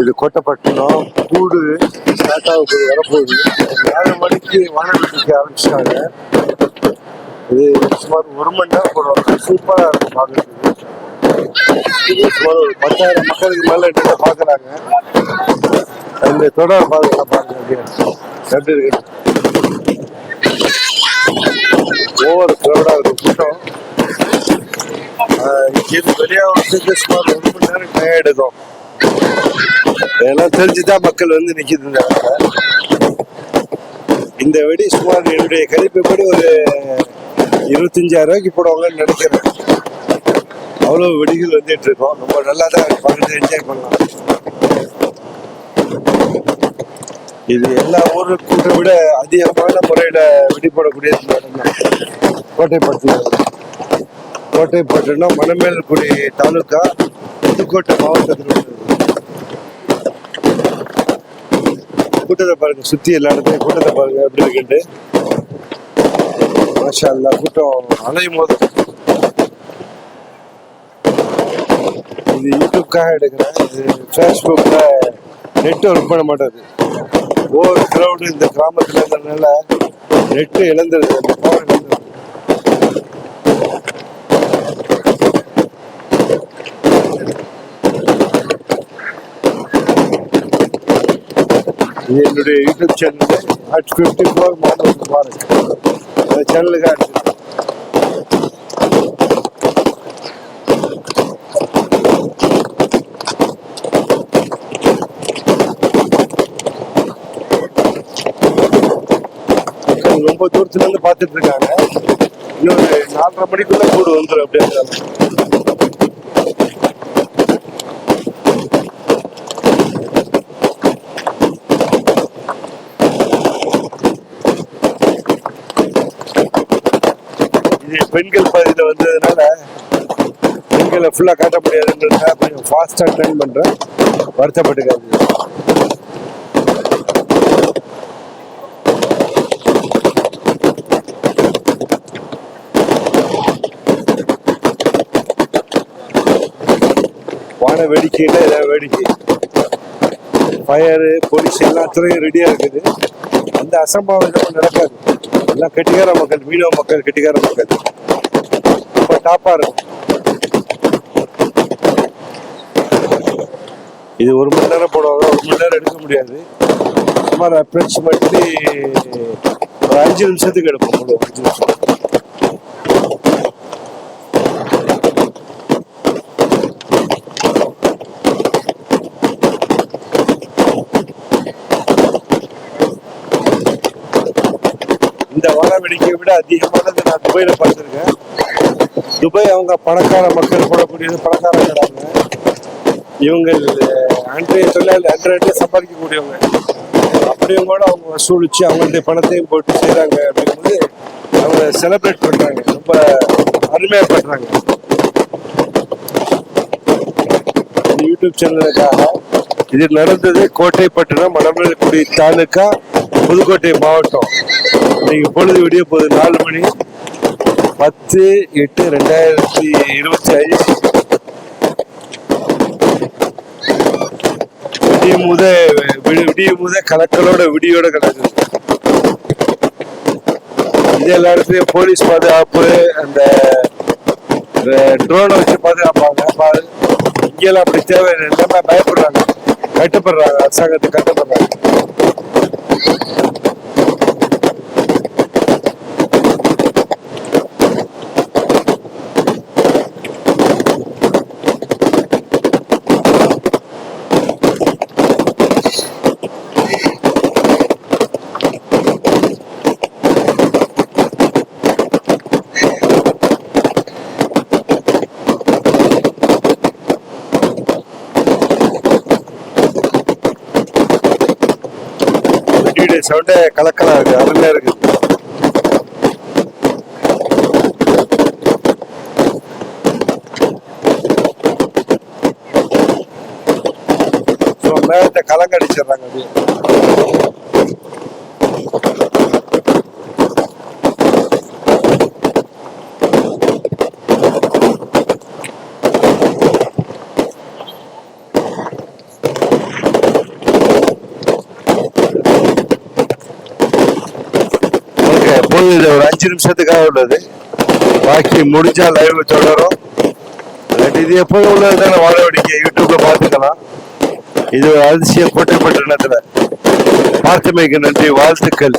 இது கோட்டைப்பட்டினம் கூடு ஸ்டார்ட் ஆக வரப்போகுது. ஏழு மணிக்கு வானம் வெடிக்க ஆரம்பிச்சிட்டாங்க. இது சுமார் ஒரு மணி நேரம் போடுவாங்க. சூப்பராக இருக்கும் பார்க்குறது இது சுமார் ஒரு பத்தாயிரம் மக்களுக்கு மேலே என்ன பார்க்குறாங்க. அந்த தொடர் பாருங்க பாருங்க எப்படி இருக்கு ஓவர் க்ரௌடாக இருக்கும் கூட்டம். இங்கேருந்து வெளியாக வந்து சுமார் ஒரு மணி நேரம் டயர்டு தான் இதெல்லாம் தெரிஞ்சுதான் மக்கள் வந்து நிக்குது இந்த இந்த வெடி சுமார் என்னுடைய கணிப்புப்படி ஒரு இருபத்தஞ்சாயிரம் ரூபாய்க்கு போடுவாங்கன்னு நினைக்கிறேன். அவ்வளோ வெடிகள் வந்துட்டு இருக்கோம். ரொம்ப நல்லா தான் பார்த்து என்ஜாய் பண்ணலாம். இது எல்லா ஊருக்கும் விட அதிகமான முறையில் வெடிப்படக்கூடிய இந்த இடம் தான் கோட்டைப்பட்டினம் கோட்டைப்பட்டினம் மணமேல்குடி தாலுக்கா புதுக்கோட்டை மாவட்டத்தில் கூட்டத்தை பாருங்க சுத்தி எல்லா இடத்துலையும் கூட்டத்தை பாருங்க எப்படி இருக்குண்டு மாஷா அல்லா கூட்டம் அலையும் போது இது யூடியூப்காக எடுக்கிறேன் இது ஃபேஸ்புக்கில் நெட் ஒர்க் பண்ண மாட்டேது ஓவர் கிரௌடு இந்த கிராமத்தில் இருந்ததுனால நெட்டு இழந்துருது அந்த power இழந்துருது இது என்னுடைய YouTube channel at fifty four model Mubarak. அந்த சேனலுக்கு அடிச்சு ரொம்ப தூரத்துல இருந்து பார்த்துட்டு இருக்காங்க. இன்னொரு நாலரை மணிக்குள்ள கூடு வந்துடும் அப்படியே. பெண்கள் பகுதியில் வந்ததுனால பெண்களை ஃபுல்லாக காட்ட முடியாதுன்றதுனால கொஞ்சம் ஃபாஸ்ட்டாக ட்ரெயின் பண்ணுறேன் வருத்தப்பட்டுக்காது வான வேடிக்கையில் ஏதாவது வேடிக்கை. ஃபயரு போலீஸ் எல்லாத்துலையும் ரெடியாக இருக்குது. அந்த அசம்பாவிதமும் நடக்காது. எல்லாம் கெட்டிக்கார மக்கள் மீனவ மக்கள் கெட்டிக்கார மக்கள். ரொம்ப டாப்பாக இருக்கும். இது ஒரு மணி நேரம் போடுவாங்க ஒரு மணி நேரம் எடுக்க முடியாது. சுமார் அப்ராக்சிமேட்லி ஒரு அஞ்சு நிமிஷத்துக்கு எடுப்போம் அஞ்சு நிமிஷம். இந்த வார வேடிக்கையை விட அதிகமானது நான் துபாயில பார்த்துருக்கேன். துபாய் அவங்க பணக்கார மக்கள் போடக்கூடியது பணக்கார கடாங்க இவங்க அன்றைய தொழிலாளி அன்றைய சம்பாதிக்கக்கூடியவங்க. அப்படியும் கூட அவங்க வசூலிச்சு அவங்களுடைய பணத்தையும் போட்டு செய்கிறாங்க அப்படிங்கும்போது அவங்க செலிப்ரேட் பண்றாங்க. ரொம்ப அருமையா பண்றாங்க. யூடியூப் சேனலுக்காக இது நடந்தது கோட்டைப்பட்டினம் மணமேல்குடி தாலுக்கா புதுக்கோட்டை மாவட்டம். இன்னைக்கு பொழுது விடிய போகுது. நாலு மணி. பத்து எட்டு ரெண்டாயிரத்தி இருபத்தி ஐந்து. விடிய முத விடு விடிய முத கலக்கலோட விடியோட கிடக்குது இது எல்லா இடத்துலயும் போலீஸ் பாதுகாப்பு அந்த ட்ரோனை வச்சு பாதுகாப்பாங்க. இங்கெல்லாம் அப்படி தேவை எல்லாமே பயப்படுறாங்க. கட்டுப்படுறாங்க. அரசாங்கத்தை கட்டுப்படுறாங்க. வெடியுடைய சவுண்டே கலக்கலா இருக்கு அருமையா இருக்கு. So, மேகத்தை கலங்கடிச்சிடுறாங்க அப்படியே. எப்போது இது ஒரு அஞ்சு நிமிஷத்துக்காக உள்ளது. பாக்கி முடிஞ்சா லைவ் தொடரும். பட் இது எப்போதும் உள்ளது தானே வாழ வேடிக்கை யூடியூப்ல பார்த்துக்கலாம். இது ஒரு அதிசய கோட்டை பட்டணத்துல. பார்த்தமைக்கு நன்றி வாழ்த்துக்கள்.